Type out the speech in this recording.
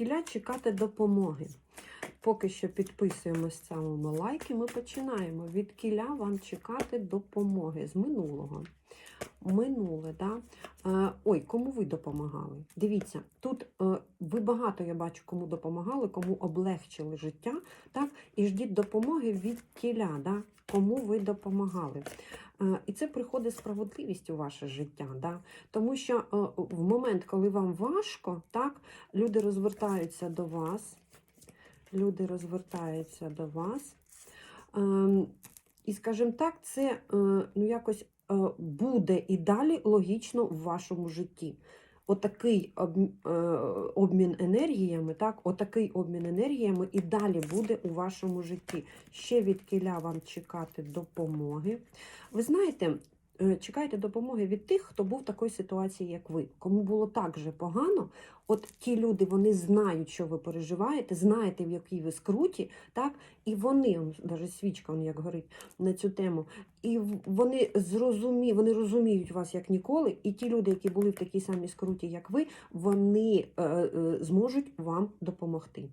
кіля чекати допомоги. Поки що підписуємось, ставимо лайки, ми починаємо. Від кіля вам чекати допомоги з минулого. Минуле, да? Е, ой, кому ви допомагали? Дивіться, тут е, ви багато, я бачу, кому допомагали, кому облегчили життя, так? І ждіть допомоги від кіля, да? кому ви допомагали. Е, і це приходить справедливість у ваше життя. Да? Тому що в момент, коли вам важко, так, люди розвертаються до вас, люди розвертаються до вас. Ем, і, скажімо так, це е, ну, якось е, буде і далі логічно в вашому житті. Отакий е, обмін енергіями, так, отакий обмін енергіями і далі буде у вашому житті. Ще від кіля вам чекати допомоги. Ви знаєте, е, чекайте допомоги від тих, хто був в такій ситуації, як ви. Кому було так же погано, от ті люди вони знають, що ви переживаєте, знаєте, в якій ви скруті, так, і вони, навіть свічка, як горить на цю тему, і вони зрозумі, вони розуміють вас як ніколи, і ті люди, які були в такій самій скруті, як ви, вони е, е, зможуть вам допомогти.